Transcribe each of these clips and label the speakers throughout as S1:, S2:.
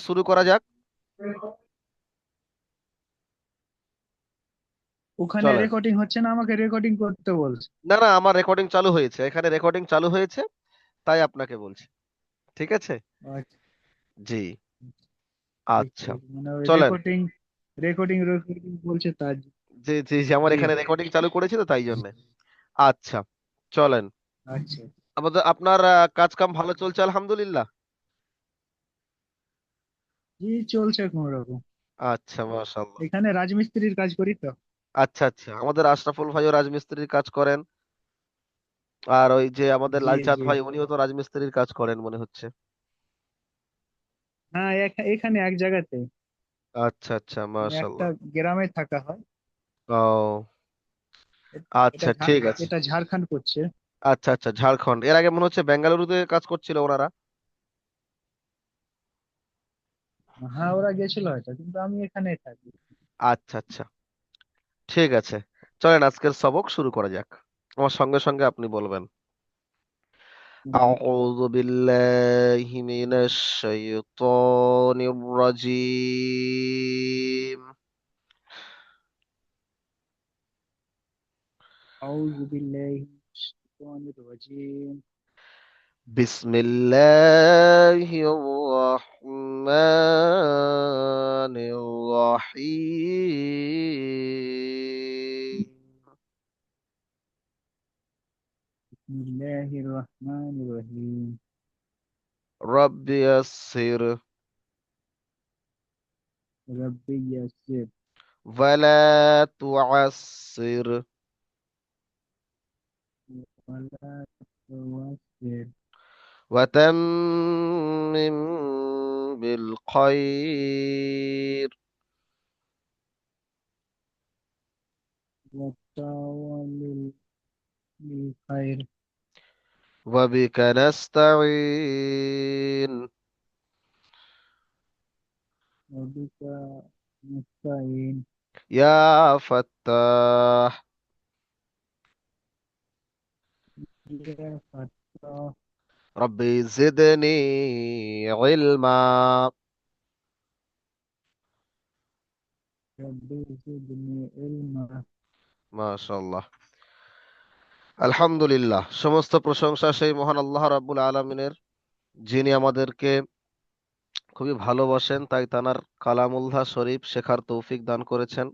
S1: শুরু করা যাক।
S2: ওখানে
S1: চলেন
S2: রেকর্ডিং হচ্ছে না? আমাকে রেকর্ডিং করতে বলছে।
S1: না না আমার রেকর্ডিং চালু হয়েছে। এখানে রেকর্ডিং চালু হয়েছে তাই আপনাকে বলছি। ঠিক আছে?
S2: আচ্ছা।
S1: জি। আচ্ছা।
S2: মানে
S1: চলেন।
S2: রেকর্ডিং রেকর্ডিং রেকর্ডিং বলছে তার জন্য।
S1: জি জি জি, আমার
S2: জি।
S1: এখানে রেকর্ডিং চালু করেছি তো তাই জন্য। আচ্ছা চলেন।
S2: আচ্ছা।
S1: আমাদের আপনার কাজ কাম ভালো চলছে আলহামদুলিল্লাহ।
S2: জি চলছে কোন রকম।
S1: আচ্ছা মাশাআল্লাহ।
S2: এখানে রাজমিস্ত্রির কাজ করি তো?
S1: আচ্ছা আচ্ছা। আমাদের আশরাফুল ভাইও রাজমিস্ত্রির কাজ করেন। আর ওই যে আমাদের
S2: জি
S1: লালচাঁদ
S2: জি।
S1: ভাই উনিও তো রাজমিস্ত্রির কাজ করেন মনে হচ্ছে।
S2: হ্যাঁ এখা- এখানে এক জায়গাতে।
S1: আচ্ছা আচ্ছা
S2: একটা
S1: মাশাআল্লাহ
S2: গ্রামে থাকা হয়।
S1: ও।
S2: এ-
S1: আচ্ছা
S2: ঝা-
S1: ঠিক আছে।
S2: এটা ঝাড়খণ্ড করছে।
S1: আচ্ছা আচ্ছা ঝাড়খণ্ড। এর আগে মনে হচ্ছে বেঙ্গালুরুতে কাজ করছিল ওনারা?
S2: হ্যাঁ ওরা গেছিল হয়তো কিন্তু আমি এখানে থাকি
S1: আচ্ছা আচ্ছা ঠিক আছে চলেন আজকের সবক শুরু করা যাক আমার সঙ্গে সঙ্গে আপনি বলবেন أعوذ بالله من الشيطان الرجيم
S2: أعوذ بالله من الشيطان الرجيم
S1: بسم الله الرحمن الرحيم.
S2: بسم الله الرحمن الرحيم.
S1: رب يسر.
S2: ربي يسر.
S1: ولا تعسر.
S2: ولا توسر
S1: وتمم بالخير
S2: وتعاون بالخير
S1: وبك نستعين
S2: وبك نستعين
S1: يا فتاح
S2: يا فتاح
S1: ربي زدني علما
S2: ربي زدني علما
S1: মাশাআল্লাহ আলহামদুলিল্লাহ সমস্ত প্রশংসা সেই মহান আল্লাহ রাব্বুল আলামিনের যিনি আমাদেরকে খুবই ভালোবাসেন তাই তানার কালামুল্লাহ শরীফ শেখার তৌফিক দান করেছেন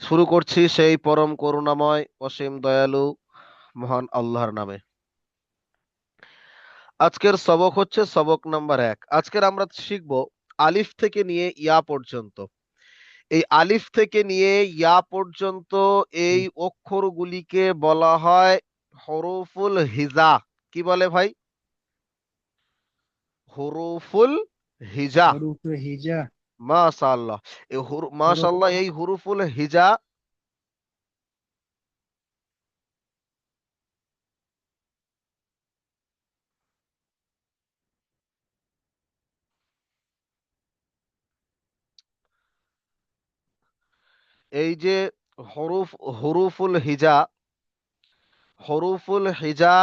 S1: শুরু করছি সেই পরম করুণাময় অসীম দয়ালু মহান আল্লাহর নামে আজকের সবক হচ্ছে সবক নাম্বার এক। আজকের আমরা শিখব আলিফ থেকে নিয়ে ইয়া পর্যন্ত। এই আলিফ থেকে নিয়ে ইয়া পর্যন্ত এই অক্ষরগুলিকে বলা হয় হরফুল হিজা। কি বলে ভাই? হরফুল হিজা।
S2: হিজা।
S1: মাশাআল্লাহ। এই মাশাল্লাহ এই হরফুল হিজা এই যে হরুফ, হরুফুল হিজা হরুফুল হিজা,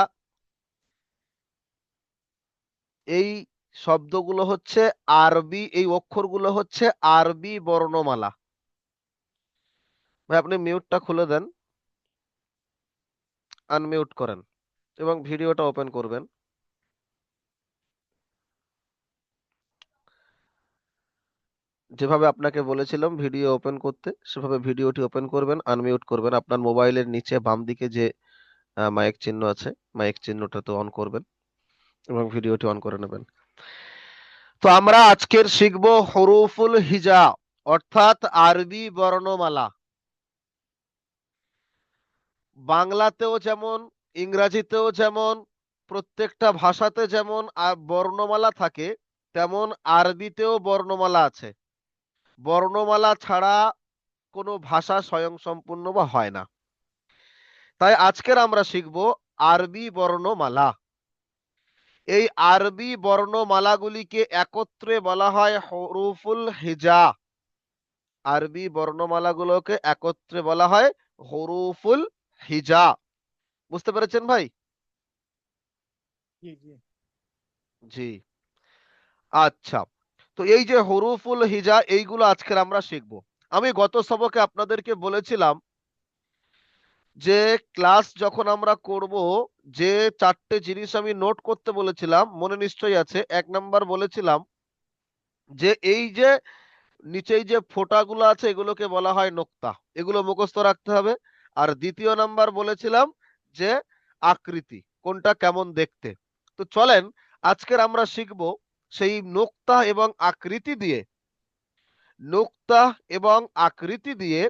S1: এই শব্দগুলো হচ্ছে আরবি, এই অক্ষরগুলো হচ্ছে আরবি বর্ণমালা। ভাই, আপনি মিউটটা খুলে দেন আনমিউট করেন এবং ভিডিওটা ওপেন করবেন। যেভাবে আপনাকে বলেছিলাম ভিডিও ওপেন করতে, সেভাবে ভিডিওটি ওপেন করবেন আনমিউট করবেন। আপনার মোবাইলের নিচে বাম দিকে যে মাইক চিহ্ন আছে মাইক চিহ্নটা তো অন করবেন এবং ভিডিওটি অন করে নেবেন। তো আমরা আজকের শিখব হরুফুল হিজা, অর্থাৎ আরবি বর্ণমালা। বাংলাতেও যেমন, ইংরাজিতেও যেমন, প্রত্যেকটা ভাষাতে যেমন বর্ণমালা থাকে, তেমন আরবিতেও বর্ণমালা আছে। বর্ণমালা ছাড়া কোনো ভাষা স্বয়ংসম্পূর্ণ বা হয় না। তাই আজকের আমরা শিখব আরবি বর্ণমালা। এই আরবি বর্ণমালাগুলিকে একত্রে বলা হয় হরুফুল হিজা। আরবি বর্ণমালাগুলোকে একত্রে বলা হয় হরুফুল হিজা। বুঝতে পেরেছেন ভাই?
S2: জি
S1: আচ্ছা। তো এই যে হরুফুল হিজা, এইগুলো আজকের আমরা শিখব। আমি গত সবকে আপনাদেরকে বলেছিলাম যে ক্লাস যখন আমরা করব, যে চারটে জিনিস আমি নোট করতে বলেছিলাম, মনে নিশ্চয়ই আছে, এক নাম্বার বলেছিলাম যে এই যে নিচেই যে ফোঁটাগুলো আছে, এগুলোকে বলা হয় নোক্তা। এগুলো মুখস্থ রাখতে হবে। আর দ্বিতীয় নাম্বার বলেছিলাম যে আকৃতি, কোনটা কেমন দেখতে। তো চলেন, আজকের আমরা শিখব সেই নোক্তা এবং আকৃতি দিয়ে নোক্তা এবং আকৃতি দিয়ে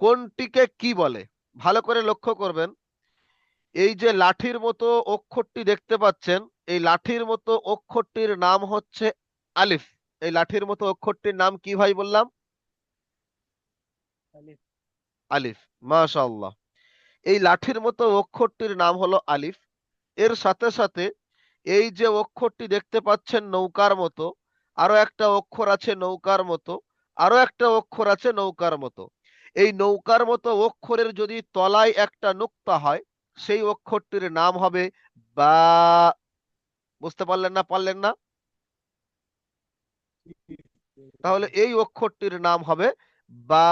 S1: কোনটিকে কি বলে? ভালো করে লক্ষ্য করবেন। এই যে লাঠির মতো অক্ষরটি দেখতে পাচ্ছেন এই লাঠির মতো অক্ষরটির নাম হচ্ছে আলিফ। এই লাঠির মতো অক্ষরটির নাম কি ভাই বললাম?
S2: আলিফ।
S1: আলিফ মাশাআল্লাহ। এই লাঠির মতো অক্ষরটির নাম হলো আলিফ। এর সাথে সাথে এই যে অক্ষরটি দেখতে পাচ্ছেন নৌকার মতো আরও একটা অক্ষর আছে নৌকার মতো আরও একটা অক্ষর আছে নৌকার মতো। এই নৌকার মতো অক্ষরের যদি তলায় একটা নুক্তা হয় সেই অক্ষরটির নাম হবে বা। বুঝতে পারলেন না পারলেন না? তাহলে এই অক্ষরটির নাম হবে বা।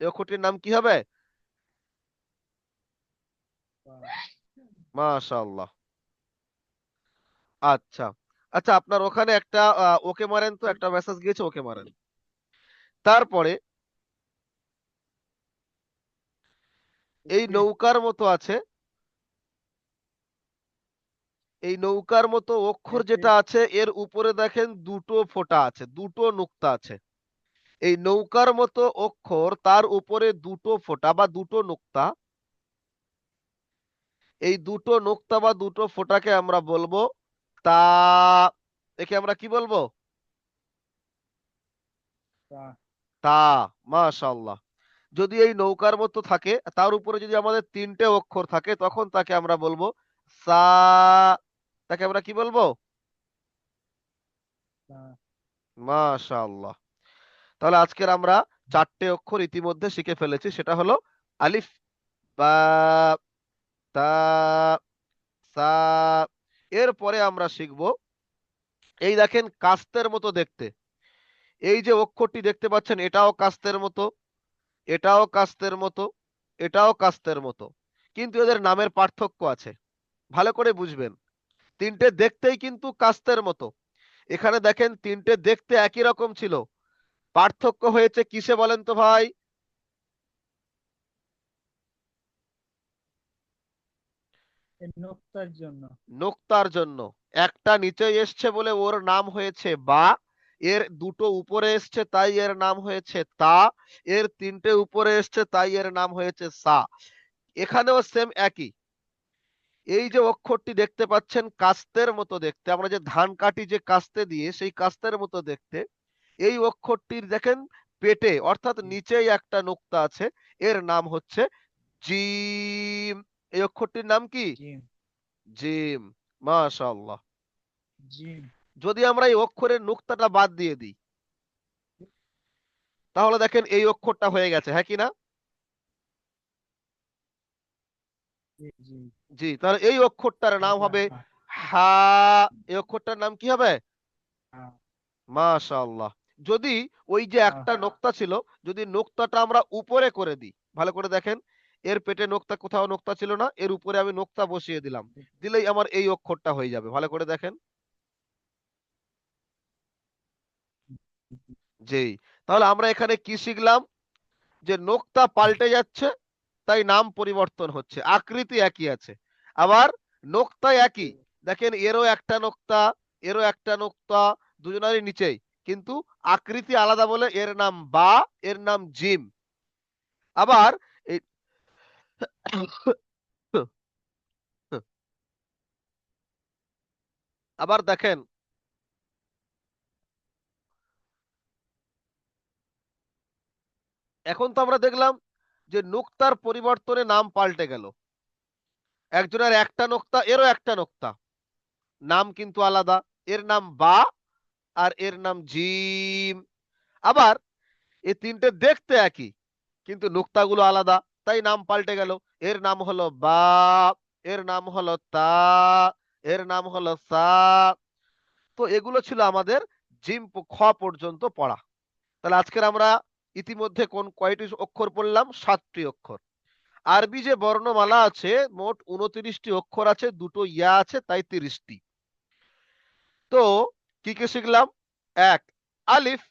S1: এই অক্ষরটির নাম কি হবে? মাশাআল্লাহ। আচ্ছা। আচ্ছা আপনার ওখানে একটা ওকে মারেন তো একটা মেসেজ গিয়েছে ওকে মারেন। তারপরে এই নৌকার মতো আছে। এই নৌকার মতো অক্ষর যেটা আছে এর উপরে দেখেন দুটো ফোঁটা আছে দুটো নুক্তা আছে। এই নৌকার মতো অক্ষর তার উপরে দুটো ফোঁটা বা দুটো নুক্তা। এই দুটো নুক্তা বা দুটো ফোঁটাকে আমরা বলব তা একে আমরা কি বলব?
S2: তা-
S1: মাশাআল্লাহ। যদি এই নৌকার মতো থাকে তার উপরে যদি আমাদের তিনটে অক্ষর থাকে তখন তাকে আমরা বলব সা তাকে আমরা কি বলব? মাশাআল্লাহ। তাহলে আজকের আমরা চারটে অক্ষর ইতিমধ্যে শিখে ফেলেছি সেটা হলো আলিফ বা তা সা এরপরে আমরা শিখব, এই দেখেন কাস্তের মতো দেখতে। এই যে অক্ষরটি দেখতে পাচ্ছেন, এটাও কাস্তের মতো, এটাও কাস্তের মতো, এটাও কাস্তের মতো। কিন্তু এদের নামের পার্থক্য আছে, ভালো করে বুঝবেন। তিনটে দেখতেই কিন্তু কাস্তের মতো। এখানে দেখেন তিনটে দেখতে একই রকম ছিল। পার্থক্য হয়েছে কিসে বলেন তো ভাই?
S2: নোক্তার জন্য।
S1: নোক্তার জন্য। একটা নিচে এসছে বলে ওর নাম হয়েছে বা, এর দুটো উপরে এসছে তাই এর নাম হয়েছে তা, এর তিনটে উপরে এসছে তাই এর নাম হয়েছে সা। এখানেও সেম একই। এই যে অক্ষরটি দেখতে পাচ্ছেন কাস্তের মতো দেখতে, আমরা যে ধান কাটি যে কাস্তে দিয়ে সেই কাস্তের মতো দেখতে, এই অক্ষরটির দেখেন পেটে, অর্থাৎ নিচেই একটা নোক্তা আছে, এর নাম হচ্ছে জিম। এই অক্ষরটির নাম কি?
S2: জিম।
S1: মাশাআল্লাহ।
S2: জিম।
S1: যদি আমরা এই অক্ষরের নুক্তাটা বাদ দিয়ে দিই তাহলে দেখেন এই অক্ষরটা হয়ে গেছে হ্যাঁ কি না?
S2: জি
S1: তাহলে এই অক্ষরটার নাম হবে হা এই অক্ষরটার নাম কি হবে? মাশাআল্লাহ। যদি ওই যে একটা নোক্তা ছিল যদি নোক্তাটা আমরা উপরে করে দিই ভালো করে দেখেন এর পেটে নোক্তা কোথাও নোক্তা ছিল না, এর উপরে আমি নোক্তা বসিয়ে দিলাম। দিলেই আমার এই অক্ষরটা হয়ে যাবে। ভালো করে দেখেন। জি তাহলে আমরা এখানে কি শিখলাম? যে নোক্তা পাল্টে যাচ্ছে, তাই নাম পরিবর্তন হচ্ছে। আকৃতি একই আছে। আবার নোক্তা একই। দেখেন, এরও একটা নোক্তা এরও একটা নোক্তা দুজনারই নিচেই। কিন্তু আকৃতি আলাদা বলে এর নাম বা, এর নাম জিম। আবার আবার দেখেন। এখন তো আমরা দেখলাম যে নোক্তার পরিবর্তনে নাম পাল্টে গেল। একজনের একটা নোক্তা, এরও একটা নোক্তা। নাম কিন্তু আলাদা। এর নাম বা আর এর নাম জিম। আবার এই তিনটে দেখতে একই, কিন্তু নোক্তাগুলো আলাদা, তাই নাম পাল্টে গেল। এর নাম হলো বা, এর নাম হলো তা, এর নাম হলো সা। তো এগুলো ছিল আমাদের জিম খ পর্যন্ত পড়া। তাহলে আজকের আমরা ইতিমধ্যে কোন কয়টি অক্ষর পড়লাম? সাতটি অক্ষর। আরবি যে বর্ণমালা আছে, মোট উনত্রিশটি অক্ষর আছে, দুটো ইয়া আছে, তাই তিরিশটি। তো কি কি শিখলাম? এক, আলিফ,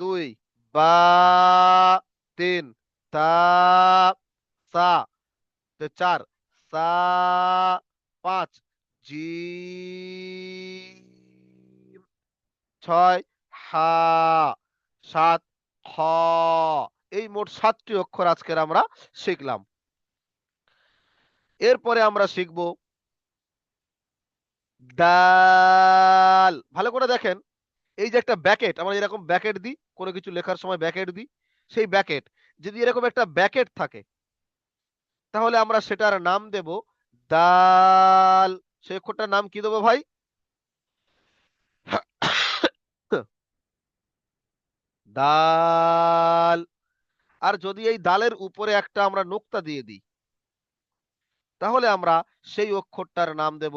S1: দুই, বা, তিন, তা, সা। চার, সা, পাঁচ জিম ছয়, হা, সাত, খ, এই মোট সাতটি অক্ষর আজকের আমরা শিখলাম। এরপরে আমরা শিখব দাল। ভালো করে দেখেন, এই যে একটা ব্যাকেট, আমরা এরকম ব্যাকেট দিই, কোনো কিছু লেখার সময় ব্যাকেট দিই, সেই ব্যাকেট, যদি এরকম একটা ব্যাকেট থাকে তাহলে আমরা সেটার নাম দেব দাল। সেই অক্ষরটার নাম কি দেবো ভাই? দাল। আর যদি এই দালের উপরে একটা আমরা নোক্তা দিয়ে দিই, তাহলে আমরা সেই অক্ষরটার নাম দেব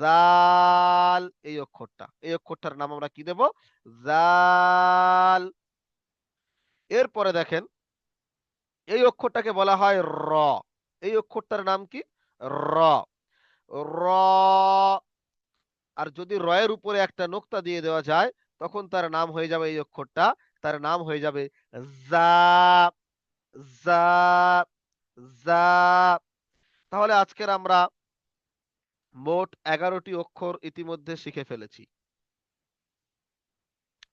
S1: জাল এই অক্ষরটা, এই অক্ষরটার নাম আমরা কি দেব? জাল এরপরে দেখেন, এই অক্ষরটাকে বলা হয় র। এই অক্ষরটার নাম কি? র। র আর যদি রয়ের উপরে একটা নোক্তা দিয়ে দেওয়া যায়, তখন তার নাম হয়ে যাবে এই অক্ষরটা। তার নাম হয়ে যাবে জা জা জা তাহলে আজকের আমরা মোট এগারোটি অক্ষর ইতিমধ্যে শিখে ফেলেছি।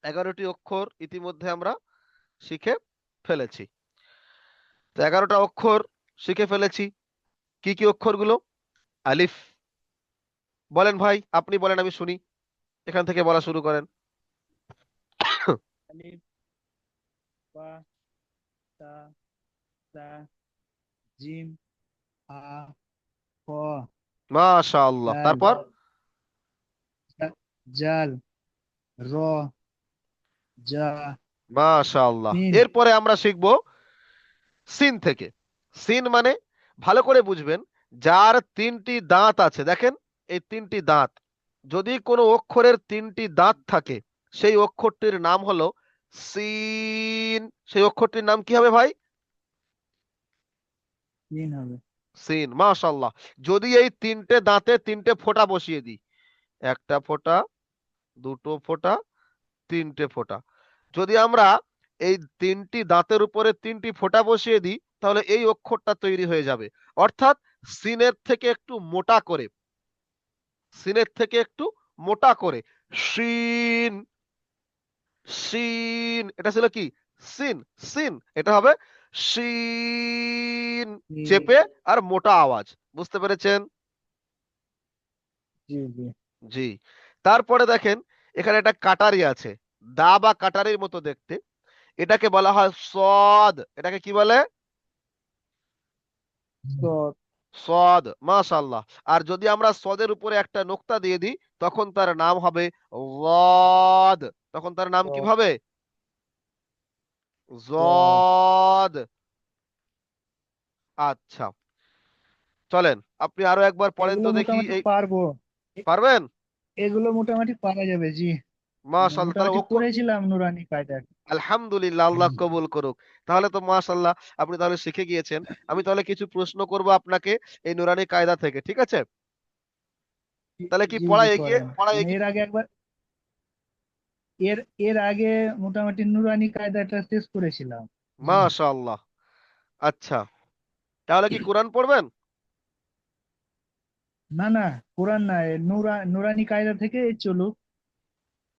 S1: এগারোটি অক্ষর ইতিমধ্যে আমরা শিখে ফেলেছি। তো এগারোটা অক্ষর শিখে ফেলেছি। কি কি অক্ষরগুলো? আলিফ। বলেন ভাই আপনি বলেন আমি শুনি। এখান থেকে বলা শুরু করেন।
S2: আলিফ বা তা সা জিম হা খ।
S1: মাশাআল্লাহ। তারপর?
S2: জাল র। জা।
S1: মাশাআল্লাহ। এরপরে আমরা শিখব সিন থেকে। সিন মানে ভালো করে বুঝবেন যার তিনটি দাঁত আছে দেখেন এই তিনটি দাঁত। যদি কোনো অক্ষরের তিনটি দাঁত থাকে সেই অক্ষরটির নাম হলো সিন সেই অক্ষরটির নাম কি হবে ভাই? সিন মাশাআল্লাহ। যদি এই তিনটে দাঁতে তিনটে ফোঁটা বসিয়ে দিই একটা ফোঁটা দুটো ফোঁটা তিনটে ফোঁটা। যদি আমরা এই তিনটি দাঁতের উপরে তিনটি ফোঁটা বসিয়ে দিই তাহলে এই অক্ষরটা তৈরি হয়ে যাবে। অর্থাৎ সিনের থেকে একটু মোটা করে সিনের থেকে একটু মোটা করে শিন শিন এটা ছিল কি? সিন সিন এটা হবে
S2: জি,
S1: চেপে আর মোটা আওয়াজ বুঝতে পেরেছেন?
S2: জি জি।
S1: জি তারপরে দেখেন এখানে একটা কাটারি আছে দা বা কাটারির মতো দেখতে। এটাকে বলা হয় সদ। এটাকে কি বলে?
S2: সদ।
S1: মাশাআল্লাহ। আর যদি আমরা সদের উপরে একটা নোক্তা দিয়ে দিই তখন তার নাম হবে লদ তখন তার নাম কি হবে জদ। আচ্ছা। চলেন আপনি আরও একবার পড়েন তো দেখি
S2: পারব।
S1: পারবেন?
S2: এগুলো মোটামুটি পারা যাবে জি।
S1: মাশাআল্লাহ তাহলে অক্ষর
S2: করেছিলাম নুরানি
S1: আলহামদুলিল্লাহ আল্লাহ কবুল করুক। তাহলে তো মাশাআল্লাহ আপনি তাহলে শিখে গিয়েছেন। আমি তাহলে কিছু প্রশ্ন করব আপনাকে এই নুরানি কায়দা থেকে ঠিক আছে? তাহলে কি
S2: জি,
S1: পড়া
S2: জি,
S1: এগিয়ে পড়া এগিয়ে
S2: এর আগে একবার এর এর আগে মোটামুটি নুরানি কায়দাটা শেষ করেছিলাম।
S1: মাশাআল্লাহ আচ্ছা। তাহলে কি কোরআন পড়বেন?
S2: না না কোরআন না নুরা নুরানি কায়দা থেকে চলুক।